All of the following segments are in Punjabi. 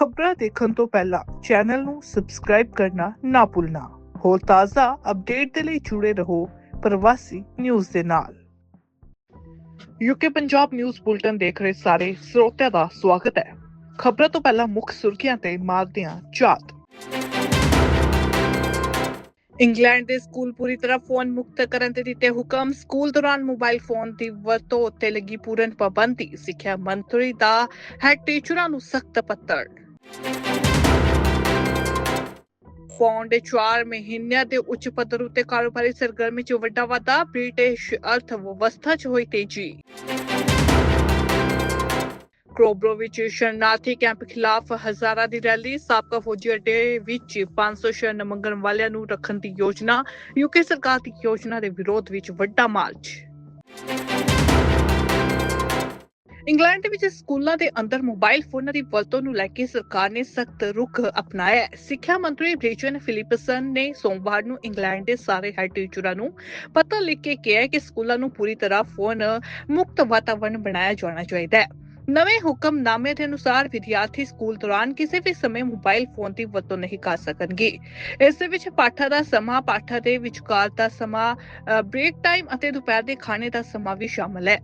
ਖਬਰਾਂ ਦੇਖਣ ਤੋਂ ਪਹਿਲਾਂ ਚੈਨਲ ਨੂੰ ਸਬਸਕ੍ਰਾਈਬ ਕਰਨਾ ਨਾ ਭੁੱਲਣਾ। ਹੋਰ ਤਾਜ਼ਾ ਅਪਡੇਟ ਦੇ ਲਈ ਜੁੜੇ ਰਹੋ ਪ੍ਰਵਾਸੀ ਨਿਊਜ਼ ਦੇ ਨਾਲ। ਯੂਕੇ ਪੰਜਾਬ ਨਿਊਜ਼ ਬੁਲਟਨ ਦੇਖ ਰਹੇ ਸਾਰੇ ਸਰੋਤਿਆਂ ਦਾ ਸਵਾਗਤ ਹੈ। ਖਬਰਾਂ ਤੋਂ ਪਹਿਲਾਂ ਮੁੱਖ ਸੁਰਖੀਆਂ ਤੇ ਮਾਰਦਿਆਂ ਹਾਂ ਇੰਗਲੈਂਡ ਦੇ ਸਕੂਲ ਪੂਰੀ ਤਰ੍ਹਾਂ ਫੋਨ ਮੁਕਤ ਕਰਨ ਦੇ ਦਿੱਤੇ ਹੁਕਮ। ਸਕੂਲ ਦੌਰਾਨ ਮੋਬਾਈਲ ਫੋਨ ਦੀ ਵਰਤੋਂ ਉੱਤੇ ਲੱਗੀ ਪੂਰਨ ਪਾਬੰਦੀ, ਸਿੱਖਿਆ ਮੰਤਰੀ ਦਾ ਹੈ ਟੀਚਰਾਂ ਨੂੰ ਸਖਤ ਪੱਤਰ। ਫੋਨ 4 ਮਹੀਨਿਆਂ ਦੇ ਉੱਚ ਪੱਧਰ ਉਤੇ ਕਾਰੋਬਾਰੀ ਸਰਗਰਮੀ 'ਚ ਵੱਡਾ ਵਾਧਾ, ਬ੍ਰਿਟਿਸ਼ ਅਰਥ ਵਿਵਸਥਾ 'ਚ ਹੋਈ ਤੇਜ਼ੀ। ਕ੍ਰੋਬਰੋ ਸ਼ਰਨਾਰਥੀ ਕੈਂਪ ਖਿਲਾਫ ਹਜ਼ਾਰਾਂ ਦੀ ਰੈਲੀ, ਸਾਬਕਾ ਫੌਜੀ ਅੱਡੇ ਵਿੱਚ 500 ਸ਼ਰਨ ਮੰਗਣ ਵਾਲਿਆਂ ਨੂੰ ਰੱਖਣ ਦੀ ਯੋਜਨਾ ਯੂਕੇ ਸਰਕਾਰ ਦੀ ਯੋਜਨਾ ਦੇ ਵਿਰੋਧ ਵਿੱਚ ਵੱਡਾ ਮਾਰਚ। ਇੰਗਲੈਂਡ ਦੇ ਵਿੱਚ ਸਕੂਲਾਂ ਦੇ ਅੰਦਰ ਮੋਬਾਈਲ ਫੋਨਾਂ ਦੀ ਵਰਤੋਂ ਨੂੰ ਲੈ ਕੇ ਸਰਕਾਰ ਨੇ ਸਖਤ ਰੁਖ ਅਪਣਾਇਆ ਹੈ। ਸਿੱਖਿਆ ਮੰਤਰੀ ਬ੍ਰਿਜਨ ਫਿਲਿਪਸਨ ਨੇ ਸੋਮਵਾਰ ਨੂੰ ਇੰਗਲੈਂਡ ਦੇ ਸਾਰੇ ਹੈਡ ਟੀਚਰਾਂ ਨੂੰ ਪੱਤਰ ਲਿਖ ਕੇ ਕਿਹਾ ਕਿ ਸਕੂਲਾਂ ਨੂੰ ਪੂਰੀ ਤਰ੍ਹਾਂ ਫੋਨ ਮੁਕਤ ਵਾਤਾਵਰਣ ਬਣਾਇਆ ਜਾਣਾ ਚਾਹੀਦਾ ਹੈ। ਨਵੇਂ ਹੁਕਮਨਾਮੇ ਦੇ ਅਨੁਸਾਰ ਵਿਦਿਆਰਥੀ ਸਕੂਲ ਦੌਰਾਨ ਕਿਸੇ ਵੀ ਸਮੇਂ ਮੋਬਾਈਲ ਫੋਨ ਦੀ ਵਰਤੋਂ ਨਹੀਂ ਕਰ ਸਕਣਗੇ। ਇਸ ਦੇ ਵਿੱਚ ਪਾਠਾਂ ਦਾ ਸਮਾਂ, ਪਾਠਾਂ ਦੇ ਵਿਚਕਾਰ ਦਾ ਸਮਾਂ ਬ੍ਰੇਕ ਟਾਈਮ ਅਤੇ ਦੁਪਹਿਰ ਦੇ ਖਾਣੇ ਦਾ ਸਮਾਂ ਵੀ ਸ਼ਾਮਲ ਹੈ।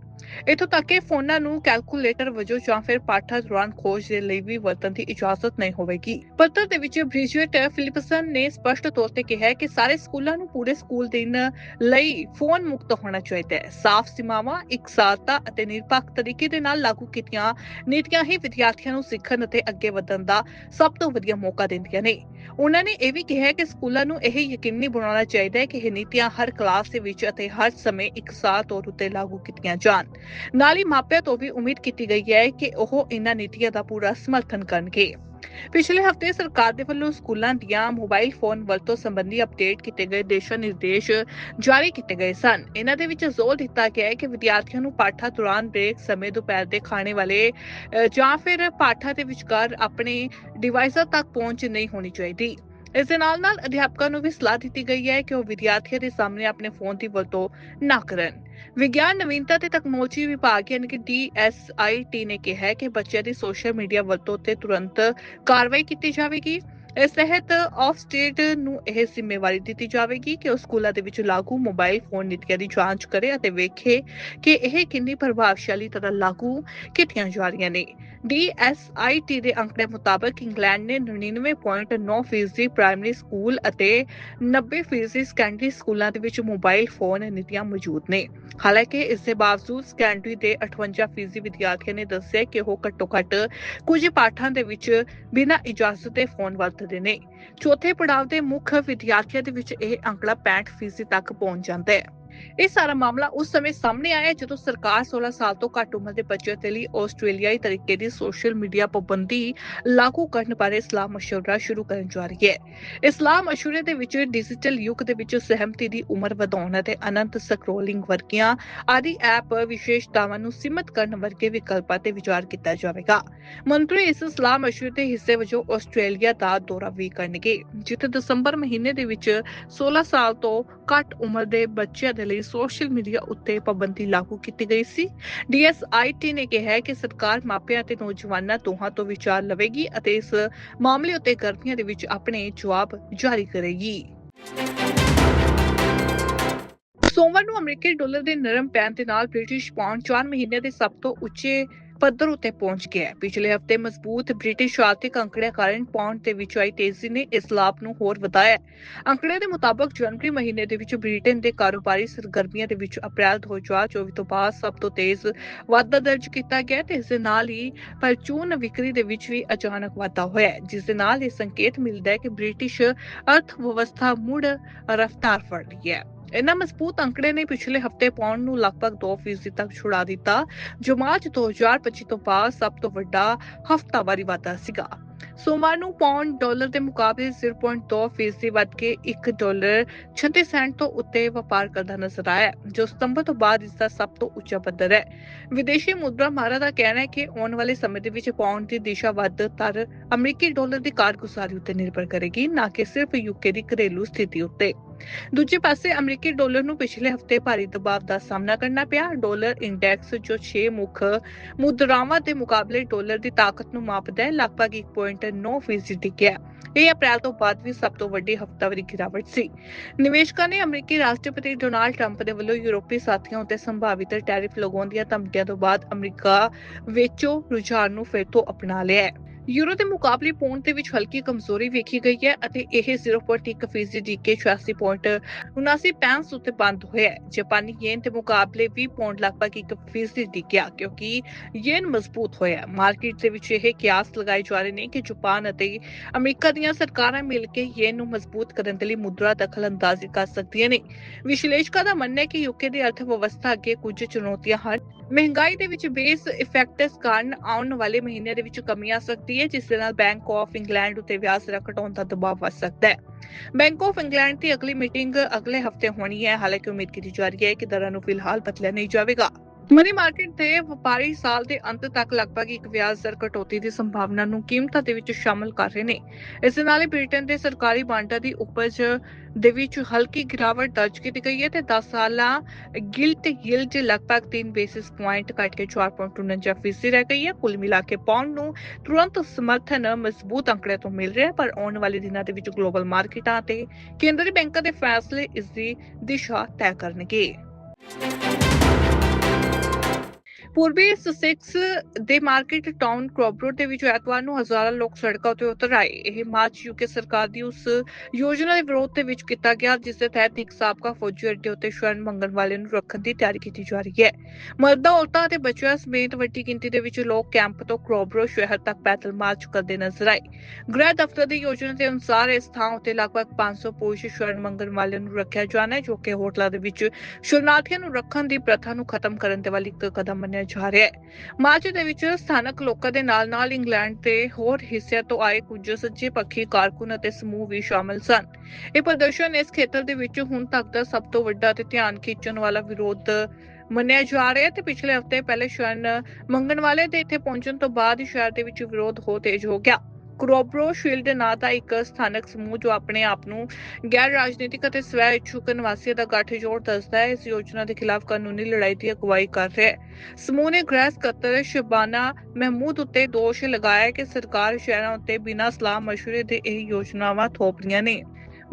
ਇਥੋਂ ਤੱਕ ਕਿ ਫੋਨਾਂ ਨੂੰ ਕੈਲਕੂਲੇਟਰ ਵਜੋਂ ਜਾਂ ਫਿਰ ਪਾਠਾਂ ਦੌਰਾਨ ਖੋਜ ਦੇ ਲਈ ਵੀ ਵਰਤਣ ਦੀ ਇਜਾਜ਼ਤ ਨਹੀਂ ਹੋਵੇਗੀ। ਪੱਤਰ ਦੇ ਵਿੱਚ ਬ੍ਰਿਜਟ ਫਿਲਿਪਸਨ ਨੇ ਸਪਸ਼ਟ ਤੌਰ ਤੇ ਕਿਹਾ ਹੈ ਕਿ ਸਾਰੇ ਸਕੂਲਾਂ ਨੂੰ ਪੂਰੇ ਸਕੂਲ ਦਿਨ ਲਈ ਫੋਨ ਮੁਕਤ ਹੋਣਾ ਚਾਹੀਦਾ ਹੈ। ਸਾਫ਼ ਸੀਮਾਵਾਂ, ਇਕਸਾਰਤਾ ਅਤੇ ਨਿਰਪੱਖ ਤਰੀਕੇ ਦੇ ਨਾਲ ਲਾਗੂ ਕੀਤੀਆਂ ਨੀਤੀਆਂ ਹੀ ਵਿਦਿਆਰਥੀਆਂ ਨੂੰ ਸਿੱਖਣ ਅਤੇ ਅੱਗੇ ਵਧਣ ਦਾ ਸਭ ਤੋਂ ਵਧੀਆ ਮੌਕਾ ਦਿੰਦੀਆਂ ਨੇ। ਉਹਨਾਂ ਨੇ ਇਹ ਵੀ ਕਿਹਾ ਕਿ ਸਕੂਲਾਂ ਨੂੰ ਇਹ ਯਕੀਨੀ ਬਣਾਉਣਾ ਚਾਹੀਦਾ ਹੈ ਕਿ ਇਹ ਨੀਤੀਆਂ ਹਰ ਕਲਾਸ ਦੇ ਵਿੱਚ ਅਤੇ ਹਰ ਸਮੇਂ ਇਕਸਾਰ ਤੌਰ ਉੱਤੇ ਲਾਗੂ ਕੀਤੀਆਂ ਜਾਣ। ਨਾਲ ਹੀ ਮਾਪਿਆਂ ਤੋਂ ਵੀ ਉਮੀਦ ਕੀਤੀ ਗਈ ਹੈ ਕਿ ਉਹ ਇਹਨਾਂ ਨੀਤੀਆਂ ਦਾ ਪੂਰਾ ਸਮਰਥਨ ਕਰਨਗੇ। ਪਿਛਲੇ ਹਫ਼ਤੇ ਸਰਕਾਰ ਦੇ ਵੱਲੋਂ ਸਕੂਲਾਂ ਦੀਆਂ ਮੋਬਾਈਲ ਫੋਨ ਵਰਤੋਂ ਸੰਬੰਧੀ ਅਪਡੇਟ ਕੀਤੇ ਗਏ ਦਿਸ਼ਾ ਨਿਰਦੇਸ਼ ਜਾਰੀ ਕੀਤੇ ਗਏ ਸਨ। ਇਹਨਾਂ ਦੇ ਵਿੱਚ ਜ਼ੋਰ ਦਿੱਤਾ ਗਿਆ ਹੈ ਕਿ ਵਿਦਿਆਰਥੀਆਂ ਨੂੰ ਪਾਠਾਂ ਦੌਰਾਨ ਬ੍ਰੇਕ ਸਮੇਂ ਦੁਪਹਿਰ ਦੇ ਖਾਣੇ ਵਾਲੇ ਜਾਂ ਫਿਰ ਪਾਠਾਂ ਦੇ ਵਿਚਕਾਰ ਆਪਣੇ ਡਿਵਾਈਸਾਂ ਤੱਕ ਪਹੁੰਚ ਨਹੀਂ ਹੋਣੀ ਚਾਹੀਦੀ। ਇਸ ਦੇ ਨਾਲ ਨਾਲ ਅਧਿਆਪਕਾਂ ਨੂੰ ਵੀ ਸਲਾਹ ਦਿੱਤੀ ਗਈ ਹੈ ਕਿ ਉਹ ਵਿਦਿਆਰਥੀਆਂ ਦੇ ਸਾਹਮਣੇ ਆਪਣੇ ਫੋਨ ਦੀ ਵਰਤੋਂ ਨਾ ਕਰਨ। ਵਿਗਿਆਨ, ਨਵੀਨਤਾ ਤੇ ਤਕਨਾਲੋਜੀ ਵਿਭਾਗ ਯਾਨੀ ਕਿ DSIT ਨੇ ਕਿਹਾ ਹੈ ਕਿ ਬੱਚਿਆਂ ਦੀ ਸੋਸ਼ਲ ਮੀਡੀਆ ਵਰਤੋਂ ਤੇ ਤੁਰੰਤ ਕਾਰਵਾਈ ਕੀਤੀ ਜਾਵੇਗੀ। ਇਸ ਤਹਿਤ ਆਫ ਸਟੇਟ ਨੂੰ ਇਹ ਜ਼ਿੰਮੇਵਾਰੀ ਦਿੱਤੀ ਜਾਵੇਗੀ ਕਿ ਉਹ ਸਕੂਲਾਂ ਦੇ ਵਿੱਚ ਲਾਗੂ ਮੋਬਾਈਲ ਫੋਨ ਨੀਤੀਆਂ ਦੀ ਜਾਂਚ ਕਰੇ ਅਤੇ ਵੇਖੇ ਕਿ ਇਹ ਕਿੰਨੀ ਪ੍ਰਭਾਵਸ਼ਾਲੀ ਤਰ੍ਹਾਂ ਲਾਗੂ ਕੀਤੀਆਂ ਜਾ ਰਹੀਆਂ ਨੇ। DSIT ਦੇ ਅੰਕੜੇ ਮੁਤਾਬਕ ਇੰਗਲੈਂਡ ਨੇ 99.9% ਪ੍ਰਾਇਮਰੀ ਸਕੂਲ ਅਤੇ 90% ਸੈਕੰਡਰੀ ਸਕੂਲਾਂ ਦੇ ਵਿੱਚ ਮੋਬਾਈਲ ਫੋਨ ਨੀਤੀਆਂ ਮੌਜੂਦ ਨੇ। ਹਾਲਾਂਕਿ ਇਸ ਦੇ ਬਾਵਜੂਦ ਸੈਕੰਡਰੀ ਦੇ 58% ਵਿਦਿਆਰਥੀਆਂ ਨੇ ਦੱਸਿਆ ਕਿ ਉਹ ਘੱਟੋ-ਘੱਟ ਕੁਝ ਪਾਠਾਂ ਦੇ ਵਿੱਚ ਬਿਨਾਂ ਇਜਾਜ਼ਤ ਦੇ ਫੋਨ ਵਰਤਦੇ ਨੇ। ਚੌਥੇ ਪੜਾਅ ਦੇ ਮੁੱਖ ਵਿਦਿਆਰਥੀਆਂ ਦੇ ਵਿੱਚ ਇਹ ਅੰਕੜਾ 65% ਤੱਕ ਪਹੁੰਚ ਜਾਂਦਾ ਹੈ। ਇਹ ਸਾਰਾ ਮਾਮਲਾ ਉਸ ਸਮੇਂ ਸਾਹਮਣੇ ਆਇਆ ਜਦੋਂ ਸਰਕਾਰ 16 ਸਾਲ ਤੋਂ ਘੱਟ ਉਮਰ ਦੇ ਬੱਚਿਆਂ ਦੇ ਲਈ ਆਸਟ੍ਰੇਲੀਆਈ ਤਰੀਕੇ ਦੀ ਸੋਸ਼ਲ ਮੀਡੀਆ ਪਾਬੰਦੀ ਲਾਗੂ ਕਰਨ ਬਾਰੇ ਸਲਾਹ ਮਸ਼ਵਰਾ ਸ਼ੁਰੂ ਕਰਨ ਜਾ ਰਹੀ ਹੈ। ਇਸ ਸਲਾਹ ਮਸ਼ਵਰੇ ਦੇ ਵਿੱਚ ਡਿਜੀਟਲ ਯੁੱਗ ਦੇ ਵਿੱਚ ਸਹਿਮਤੀ ਦੀ ਉਮਰ ਵਧਾਉਣ ਅਤੇ ਅਨੰਤ ਸਕਰੋਲਿੰਗ ਵਰਗੀਆਂ ਆਦਿ ਐਪ ਵਿਸ਼ੇਸ਼ਤਾਵਾਂ ਨੂੰ ਸੀਮਤ ਕਰਨ ਵਰਗੇ ਵਿਕਲਪਾਂ ਤੇ ਵਿਚਾਰ ਕੀਤਾ ਜਾਵੇਗਾ। ਮੰਤਰੀ ਇਸ ਸਲਾਹ ਮਸ਼ਵਰੇ ਦੇ ਹਿੱਸੇ ਵਜੋਂ ਆਸਟ੍ਰੇਲੀਆ ਦਾ ਦੌਰਾ ਵੀ ਕਰਨਗੇ, ਜਿੱਥੇ ਦਸੰਬਰ ਮਹੀਨੇ ਦੇ ਵਿੱਚ 16 ਸਾਲ ਤੋਂ ਘੱਟ ਉਮਰ ਦੇ ਬੱਚਿਆਂ ਦੇ ਲਈ ਸੋਸ਼ਲ ਮੀਡੀਆ ਉੱਤੇ ਪਾਬੰਦੀ ਲਾਗੂ ਕੀਤੀ ਗਈ ਸੀ। ਡੀਐਸਆਈਟੀ ਨੇ ਕਿਹਾ ਕਿ ਸਰਕਾਰ ਮਾਪਿਆਂ ਅਤੇ ਨੌਜਵਾਨਾਂ ਦੋਹਾਂ ਤੋਂ ਵਿਚਾਰ ਲਵੇਗੀ ਅਤੇ ਇਸ ਮਾਮਲੇ ਉੱਤੇ ਗਰਮੀਆਂ ਦੇ ਵਿੱਚ ਆਪਣੇ ਜਵਾਬ ਜਾਰੀ ਕਰੇਗੀ। ਸੋਮਵਾਰ ਨੂੰ ਅਮਰੀਕੀ ਡਾਲਰ ਦੇ ਨਰਮ ਪੈਣ ਦੇ ਨਾਲ ਬ੍ਰਿਟਿਸ਼ ਪਾਉਂਡ 4 ਮਹੀਨੇ ਦੇ ਸਭ ਤੋਂ ਉੱਚੇ ਪੱਧਰ ਉੱਤੇ ਪਹੁੰਚ ਗਿਆ ਹੈ। ਪਿਛਲੇ ਹਫ਼ਤੇ ਮਜ਼ਬੂਤ ਬ੍ਰਿਟਿਸ਼ ਆਰਥਿਕ ਅੰਕੜਿਆਂ ਕਾਰਨ ਪਾਉਂਡ ਦੇ ਵਿੱਚ ਆਈ ਤੇਜ਼ੀ ਨੇ ਇਸ ਲਾਭ ਨੂੰ ਹੋਰ ਵਧਾਇਆ ਹੈ। ਦੇ ਮੁਤਾਬਕ ਜਨਵਰੀ ਮਹੀਨੇ ਦੇ ਵਿੱਚ ਬ੍ਰਿਟੇਨ ਦੇ ਕਾਰੋਬਾਰੀ ਸਰਗਰਮੀਆਂ ਦੇ ਵਿੱਚ ਅਪ੍ਰੈਲ 2024 ਤੋਂ ਬਾਅਦ ਸਭ ਤੋਂ ਤੇਜ਼ ਵਾਧਾ ਦਰਜ ਕੀਤਾ ਗਿਆ ਤੇ ਇਸ ਦੇ ਨਾਲ ਹੀ ਪਰਚੂਨ ਵਿਕਰੀ ਦੇ ਵਿੱਚ ਵੀ ਅਚਾਨਕ ਵਾਧਾ ਹੋਇਆ ਜਿਸ ਦੇ ਨਾਲ ਇਹ ਸੰਕੇਤ ਮਿਲਦਾ ਹੈ ਕਿ ਬ੍ਰਿਟਿਸ਼ ਅਰਥ ਵਿਵਸਥਾ ਮੁੜ ਰਫ਼ਤਾਰ ਫੜ ਰਹੀ ਹੈ। ਇਹਨਾਂ ਮਜ਼ਬੂਤ ਅੰਕੜੇ ਨੇ ਪਿਛਲੇ ਹਫ਼ਤੇ ਪਾਉਂਡ ਨੂੰ ਲਗਭਗ 2% ਤੱਕ ਛੁਡਾ ਦਿੱਤਾ, ਜੋ ਮਾਰਚ 2025 ਤੋਂ ਬਾਅਦ ਸਭ ਤੋਂ ਵੱਡਾ ਹਫ਼ਤਾਵਾਰੀ ਵਾਧਾ ਸੀਗਾ। ਸੋਮਵਾਰ ਨੂੰ ਪਾਉਂਡ ਡਾਲਰ ਦੇ ਮੁਕਾਬਲੇ 0.2% ਵੱਧ ਕੇ 1 ਡਾਲਰ 36 ਸੈਂਟ ਤੋਂ ਉੱਤੇ ਵਪਾਰ ਕਰਦਾ ਨਜ਼ਰ ਆਇਆ, ਜੋ ਸਤੰਬਰ ਤੋਂ ਬਾਅਦ ਇਸ ਦਾ ਸਭ ਤੋਂ ਉੱਚਾ ਪੱਧਰ ਹੈ। ਵਿਦੇਸ਼ੀ ਮੁਦਰਾ ਮਾਹਰਾਂ ਦਾ ਕਹਿਣਾ ਹੈ ਕਿ ਆਉਣ ਵਾਲੇ ਸਮੇਂ ਦੇ ਵਿੱਚ ਪਾਉਂਡ ਦੀ ਦਿਸ਼ਾ ਵੱਧ ਤਰ ਅਮਰੀਕੀ ਡਾਲਰ ਦੀ ਕਾਰਗੁਜ਼ਾਰੀ ਉੱਤੇ ਨਿਰਭਰ ਕਰੇਗੀ, ਨਾ ਕਿ ਸਿਰਫ ਯੂਕੇ ਦੀ ਘਰੇਲੂ ਸਥਿਤੀ ਉੱਤੇ। ਦੂਜੇ ਪਾਸੇ ਅਮਰੀਕੀ ਡਾਲਰ ਨੂੰ ਪਿਛਲੇ ਹਫ਼ਤੇ ਭਾਰੀ ਦਬਾਅ ਦਾ ਸਾਹਮਣਾ ਕਰਨਾ ਪਿਆ। ਡਾਲਰ ਇੰਡੈਕਸ ਜੋ 6 ਮੁੱਖ ਮੁਦਰਾਵਾਂ ਦੇ ਮੁਕਾਬਲੇ ਡਾਲਰ ਦੀ ਤਾਕਤ ਨੂੰ ਮਾਪਦਾ ਹੈ, ਲਗਭਗ 1.9 ਫੀਸਦੀ ਟਿਕਿਆ ਇਹ ਅਪ੍ਰੈਲ ਤੋਂ ਬਾਅਦ ਵੀ ਸਭ ਤੋਂ ਵੱਡੀ ਹਫ਼ਤਾਵਾਰੀ ਗਿਰਾਵਟ ਸੀ। ਨਿਵੇਸ਼ਕਾਂ ਨੇ ਅਮਰੀਕੀ ਰਾਸ਼ਟਰਪਤੀ ਡੋਨਾਲਡ ਟਰੰਪ ਦੇ ਵੱਲੋਂ ਯੂਰਪੀ ਸਾਥੀਆਂ ਉੱਤੇ ਸੰਭਾਵਿਤ ਟੈਰਿਫ ਲਗਾਉਣ ਦੀਆਂ ਧਮਕੀਆਂ ਤੋਂ ਬਾਅਦ ਅਮਰੀਕਾ ਵਿੱਚੋਂ ਰੁਝਾਨ ਨੂੰ ਫਿਰ ਤੋਂ ਅਪਣਾ ਲਿਆ ਹੈ। ਯੂਰੋ ਦੇ ਮੁਕਾਬਲੇ ਪੌਂਡ ਦੇ ਵਿੱਚ ਹਲਕੀ ਕਮਜ਼ੋਰੀ ਵੇਖੀ ਗਈ ਹੈ ਅਤੇ ਇਹ 0.1 ਫੀਸਦੀ ਡਿਕੇ 86.79 ਪੈਂਸ ਉੱਤੇ ਬੰਦ ਹੋਇਆ ਹੈ। ਜਾਪਾਨੀ ਯੇਨ ਦੇ ਮੁਕਾਬਲੇ ਵੀ ਪੌਂਡ ਲਗਭਗ 1 ਫੀਸਦੀ ਡਿਕਿਆ ਕਿਉਂਕਿ ਯੇਨ ਮਜ਼ਬੂਤ ਹੋਇਆ ਹੈ। ਮਾਰਕੀਟ ਦੇ ਵਿੱਚ ਇਹ ਕਿਆਸ ਲਗਾਏ ਜਾ ਰਹੇ ਨੇ ਕਿ ਜਾਪਾਨ ਅਤੇ ਅਮਰੀਕਾ ਦੀਆਂ ਸਰਕਾਰਾਂ ਮਿਲ ਕੇ ਯੇਨ ਨੂੰ ਮਜ਼ਬੂਤ ਕਰਨ ਦੇ ਲਈ ਮੁਦਰਾ ਦਖਲਅੰਦਾਜ਼ੀ ਕਰ ਸਕਦੀਆਂ ਨੇ। ਵਿਸ਼ਲੇਸ਼ਕਾਂ ਦਾ ਮੰਨਣਾ ਹੈ ਕਿ ਯੂਕੇ ਦੀ ਅਰਥ ਵਿਵਸਥਾ ਅੱਗੇ ਕੁਝ ਚੁਣੌਤੀਆਂ ਹਨ। ਮਹਿੰਗਾਈ ਦੇ ਵਿੱਚ ਬੇਸ ਇਫੈਕਟਸ ਕਾਰਨ ਆਉਣ ਵਾਲੇ ਮਹੀਨਿਆਂ ਦੇ ਵਿੱਚ ਕਮੀ ਆ ਸਕਦੀ ਹੈ, ਜਿਸ ਦੇ ਨਾਲ ਬੈਂਕ ਆਫ ਇੰਗਲੈਂਡ ਉਤੇ ਵਿਆਜ ਦਰ ਘਟਾਉਣ ਦਾ ਦਬਾਅ ਵੱਧ ਸਕਦਾ ਹੈ। ਬੈਂਕ ਆਫ ਇੰਗਲੈਂਡ ਦੀ ਅਗਲੀ ਮੀਟਿੰਗ ਅਗਲੇ ਹਫ਼ਤੇ ਹੋਣੀ ਹੈ। ਹਾਲਾਂਕਿ ਉਮੀਦ ਕੀਤੀ ਜਾ ਰਹੀ ਹੈ ਕਿ ਦਰਾਂ ਨੂੰ ਫਿਲਹਾਲ ਬਦਲਿਆ ਨਹੀਂ ਜਾਵੇਗਾ। ਮਨੀ ਮਾਰਕੀਟ ਦੇ ਵਪਾਰੀ ਸਾਲ ਦੇ ਅੰਤ ਤੱਕ ਲਗਭਗ ਇੱਕ ਵਿਆਜ ਦਰ ਕਟੌਤੀ ਦੀ ਸੰਭਾਵਨਾ ਨੂੰ ਕੀਮਤਾਂ ਦੇ ਵਿੱਚ ਸ਼ਾਮਲ ਕਰ ਰਹੇ ਨੇ। ਇਸ ਦੇ ਨਾਲ ਹੀ ਬ੍ਰਿਟੇਨ ਦੇ ਸਰਕਾਰੀ ਬਾਂਡਾਂ ਦੀ ਉਪਜ ਦੇ ਵਿੱਚ ਹਲਕੀ ਗਿਰਾਵਟ ਦਰਜ ਕੀਤੀ ਗਈ ਹੈ ਤੇ 10 ਸਾਲਾ ਗਿਲਟ ਯੀਲਡ ਲਗਭਗ 3 ਬੇਸਿਸ ਪੁਆਇੰਟ ਘਟ ਕੇ 4.49 ਫੀਸਦੀ ਰਹਿ ਗਈ ਹੈ। ਕੁੱਲ ਮਿਲਾ ਕੇ ਪੌਂਡ ਨੂੰ ਤੁਰੰਤ ਸਮਰਥਨ ਮਜ਼ਬੂਤ ਅੰਕੜੇ ਤੋਂ ਮਿਲ ਰਿਹਾ ਹੈ, ਪਰ ਆਉਣ ਵਾਲੇ ਦਿਨਾਂ ਦੇ ਵਿੱਚ ਗਲੋਬਲ ਮਾਰਕੀਟਾਂ ਤੇ ਕੇਂਦਰੀ ਬੈਂਕਾਂ ਦੇ ਫੈਸਲੇ ਇਸ ਦੀ ਦਿਸ਼ਾ ਤੈਅ ਕਰਨਗੇ। ਪੂਰਬੀ ਸਸੈਕਸ ਦੇ ਮਾਰਕੀਟ ਟਾਊਨ ਕ੍ਰੋਬਰੋ ਦੇ ਵਿੱਚ ਐਤਵਾਰ ਨੂੰ ਹਜ਼ਾਰਾਂ ਲੋਕ ਸੜਕਾਂ ਉੱਤੇ ਉਤਰ ਆਏ। ਇਹ ਮਾਰਚ ਯੂਕੇ ਸਰਕਾਰ ਦੀ ਉਸ ਯੋਜਨਾ ਦੇ ਵਿਰੋਧ ਦੇ ਵਿੱਚ ਕੀਤਾ ਗਿਆ, ਜਿਸ ਦੇ ਤਹਿਤ ਇੱਕ ਸਾਬਕਾ ਫੌਜੀ ਅੱਡੇ ਉੱਤੇ ਸ਼ਰਨ ਮੰਗਣ ਵਾਲੇ ਨੂੰ ਰੱਖਣ ਦੀ ਤਿਆਰੀ ਕੀਤੀ ਜਾ ਰਹੀ ਹੈ। ਮਰਦਾਂ, ਔਰਤਾਂ ਅਤੇ ਬੱਚਿਆਂ ਸਮੇਤ ਵੱਡੀ ਗਿਣਤੀ ਦੇ ਵਿੱਚ ਲੋਕ ਕੈਂਪ ਤੋਂ ਕ੍ਰੋਬਰੋ ਸ਼ਹਿਰ ਤੱਕ ਪੈਦਲ ਮਾਰਚ ਕਰਦੇ ਨਜ਼ਰ ਆਏ। ਗ੍ਰਹਿ ਦਫ਼ਤਰ ਦੀ ਯੋਜਨਾ ਦੇ ਅਨੁਸਾਰ ਇਸ ਥਾਂ ਉੱਤੇ ਲਗਭਗ 500 ਪੁਰਸ਼ ਸ਼ਰਨ ਮੰਗਣ ਵਾਲਿਆਂ ਨੂੰ ਰੱਖਿਆ ਜਾਣਾ ਹੈ, ਜੋ ਕਿ ਹੋਟਲਾਂ ਦੇ ਵਿੱਚ ਸ਼ਰਨਾਰਥੀਆਂ ਨੂੰ ਰੱਖਣ ਦੀ ਪ੍ਰਥਾ ਨੂੰ ਖਤਮ ਕਰਨ ਦੇ ਵੱਲ ਇੱਕ ਕਦਮ ਮੰਨਿਆ ਜਾ ਰਿਹਾ ਹੈ। ਮਾਰਚ ਦੇ ਵਿੱਚ ਸਥਾਨਕ ਲੋਕਾਂ ਦੇ ਨਾਲ-ਨਾਲ ਇੰਗਲੈਂਡ ਦੇ ਹੋਰ ਹਿੱਸਿਆਂ ਤੋਂ ਆਏ ਕੁਝ ਸੱਜੇ ਪੱਖੀ ਕਾਰਕੁਨ ਅਤੇ ਸਮੂਹ ਵੀ ਸ਼ਾਮਲ ਸਨ। ਇਹ ਪ੍ਰਦਰਸ਼ਨ ਇਸ ਖੇਤਰ ਦੇ ਵਿੱਚ ਹੁਣ ਤੱਕ ਦਾ ਸਭ ਤੋਂ ਵੱਡਾ ਤੇ ਧਿਆਨ ਖਿੱਚਣ ਵਾਲਾ ਵਿਰੋਧ ਮੰਨਿਆ ਜਾ ਰਿਹਾ ਤੇ ਪਿਛਲੇ ਹਫ਼ਤੇ ਪਹਿਲੇ ਸ਼ਰਨ ਮੰਗਣ ਵਾਲੇ ਦੇ ਇੱਥੇ ਪਹੁੰਚਣ ਤੋਂ ਬਾਅਦ ਸ਼ਹਿਰ ਦੇ ਵਿੱਚ ਵਿਰੋਧ ਹੋ ਤੇਜ਼ ਹੋ ਗਿਆ। ਕ੍ਰੋਬਰੋ ਸ਼ੀਲਡ ਨਾਂ ਦਾ ਇੱਕ ਸਥਾਨਕ ਸਮੂਹ ਜੋ ਆਪਣੇ ਆਪ ਨੂੰ ਗੈਰ ਰਾਜਨੀਤਿਕ ਅਤੇ ਸਵੈ ਇੱਛੁਕ ਨਿਵਾਸੀਆਂ ਦਾ ਗੱਠਜੋੜ ਦੱਸਦਾ ਹੈ, ਇਸ ਯੋਜਨਾ ਦੇ ਖਿਲਾਫ ਕਾਨੂੰਨੀ ਲੜਾਈ ਦੀ ਅਗਵਾਈ ਕਰ ਰਿਹਾ ਹੈ। ਸਮੂਹ ਨੇ ਗ੍ਰਹਿ ਸਕੱਤਰ ਸ਼ਬਾਨਾ, ਮਹਿਮੂਦ ਉੱਤੇ ਦੋਸ਼ ਲਗਾਇਆ ਕਿ ਸਰਕਾਰ ਸ਼ਹਿਰਾਂ ਉੱਤੇ ਬਿਨਾਂ ਸਲਾਹ ਮਸ਼ਵਰੇ ਦੇ ਇਹ ਯੋਜਨਾਵਾਂ ਥੋਪ ਰਹੀਆਂ ਨੇ।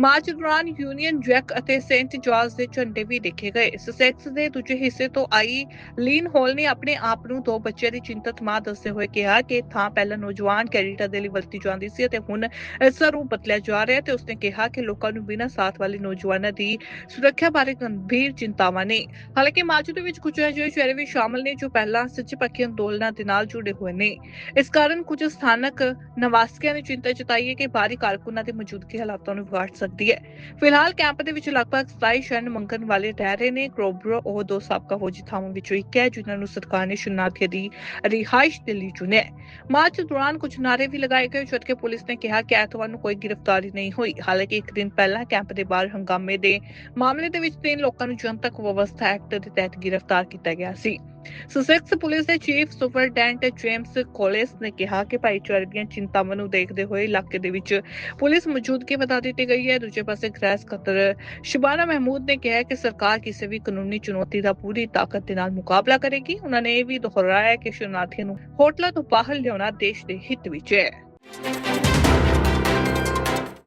ਮਾਰਚ ਦੌਰਾਨ ਯੂਨੀਅਨ ਜੈਕ ਅਤੇ ਸੇਂਟ ਜਾਰਜ ਦੇ ਝੰਡੇ ਵੀ ਦੇਖੇ ਗਏ। ਸਸੈਕਸ ਦੇ ਦੂਜੇ ਹਿੱਸੇ ਤੋਂ ਆਈ ਲੀਨ ਹੋਲ ਨੇ ਆਪਣੇ ਆਪ ਨੂੰ ਦੋ ਬੱਚਿਆਂ ਦੀ ਚਿੰਤਤ ਮਾਂ ਦੱਸਦੇ ਹੋਏ ਕਿਹਾ ਕਿ ਥਾਂ ਪਹਿਲਾਂ ਨੌਜਵਾਨ ਕੈਡਿਟਾਂ ਦੇ ਲਈ ਵਰਤੀ ਜਾਂਦੀ ਸੀ ਅਤੇ ਹੁਣ ਇਸ ਦਾ ਰੂਪ ਬਦਲਿਆ ਜਾ ਰਿਹਾ ਹੈ ਤੇ ਉਸਨੇ ਕਿਹਾ ਕਿ ਲੋਕਾਂ ਨੂੰ ਬਿਨਾਂ ਸਾਥ ਵਾਲੇ ਨੌਜਵਾਨਾਂ ਦੀ ਸੁਰੱਖਿਆ ਬਾਰੇ ਗੰਭੀਰ ਚਿੰਤਾਵਾਂ ਨੇ। ਹਾਲਾਂਕਿ ਮਾਰਚ ਦੇ ਵਿੱਚ ਕੁਝ ਅਜਿਹੇ ਚਿਹਰੇ ਵੀ ਸ਼ਾਮਲ ਨੇ ਜੋ ਪਹਿਲਾਂ ਸੱਚੇ ਪੱਖੀ ਅੰਦੋਲਨਾਂ ਦੇ ਨਾਲ ਜੁੜੇ ਹੋਏ ਨੇ। ਇਸ ਕਾਰਨ ਕੁਝ ਸਥਾਨਕ ਨਿਵਾਸੀਆਂ ਨੇ ਚਿੰਤਾ ਜਤਾਈ ਹੈ ਕਿ ਬਾਹਰੀ ਕਾਰਕੁਨਾਂ ਦੀ ਮੌਜੂਦਗੀ ਹਾਲਾਤਾਂ ਨੂੰ ਵਿਗਾੜ ਸਕਦੀ ਹੈ। ਫਿਲਹਾਲ ਕੈਂਪ ਦੇ ਵਿੱਚ ਲਗਭਗ 27 ਸ਼ਰਨ ਮੰਗਣ ਵਾਲੇ ਰਹਿ ਰਹੇ ਨੇ। ਕ੍ਰੋਬਰੋ ਉਹ ਦੋ ਸਾਬਕਾ ਫੌਜੀ ਥਾਵਾਂ ਵਿੱਚੋਂ ਇੱਕ ਹੈ, ਜਿਨ੍ਹਾਂ ਨੂੰ ਸਰਕਾਰ ਨੇ ਸ਼ਰਨਾਰਥੀਆਂ ਦੀ ਰਿਹਾਇਸ਼ ਦੇ ਲਈ ਚੁਣਿਆ ਮਾਰਚ ਦੌਰਾਨ ਕੁਝ ਨਾਰੇ ਵੀ ਲਗਾਏ ਗਏ, ਜਦਕਿ ਪੁਲਿਸ ਨੇ ਕਿਹਾ ਕਿ ਐਤਵਾਰ ਨੂੰ ਕੋਈ ਗ੍ਰਿਫਤਾਰੀ ਨਹੀਂ ਹੋਈ। ਹਾਲਾਂਕਿ ਇੱਕ ਦਿਨ ਪਹਿਲਾਂ ਕੈਂਪ ਦੇ ਬਾਹਰ ਹੰਗਾਮੇ ਦੇ ਮਾਮਲੇ ਦੇ ਵਿੱਚ ਤਿੰਨ ਲੋਕਾਂ ਨੂੰ ਜਨਤਕ ਵਿਵਸਥਾ ਐਕਟ ਦੇ ਤਹਿਤ ਗ੍ਰਿਫਤਾਰ ਕੀਤਾ ਗਿਆ ਸੀ। ਸਸੈਕਸ ਪੁਲਿਸ ਦੇ ਚੀਫ ਸੁਪਰਡੈਂਟ ਜੇਮਸ ਕੋਲੇਸ ਨੇ ਕਿਹਾ ਕਿ ਭਾਈਚਾਰੇ ਦੀਆਂ ਚਿੰਤਾਵਾਂ ਨੂੰ ਦੇਖਦੇ ਹੋਏ ਇਲਾਕੇ ਦੇ ਵਿੱਚ ਪੁਲਿਸ ਮੌਜੂਦਗੀ ਵਧਾ ਦਿੱਤੀ ਗਈ ਹੈ। ਦੂਜੇ ਪਾਸੇ ਗ੍ਰਹਿ ਸਕੱਤਰ ਸ਼ਬਾਨਾ ਮਹਿਮੂਦ ਨੇ ਕਿਹਾ ਕਿ ਸਰਕਾਰ ਕਿਸੇ ਵੀ ਕਾਨੂੰਨੀ ਚੁਣੌਤੀ ਦਾ ਪੂਰੀ ਤਾਕਤ ਦੇ ਨਾਲ ਮੁਕਾਬਲਾ ਕਰੇਗੀ। ਉਹਨਾਂ ਨੇ ਇਹ ਵੀ ਦੁਹਰਾਇਆ ਕਿ ਸ਼ਰਨਾਰਥੀਆਂ ਨੂੰ ਹੋਟਲਾਂ ਤੋਂ ਬਾਹਰ ਲਿਆਉਣਾ ਦੇਸ਼ ਦੇ ਹਿੱਤ ਵਿੱਚ ਹੈ।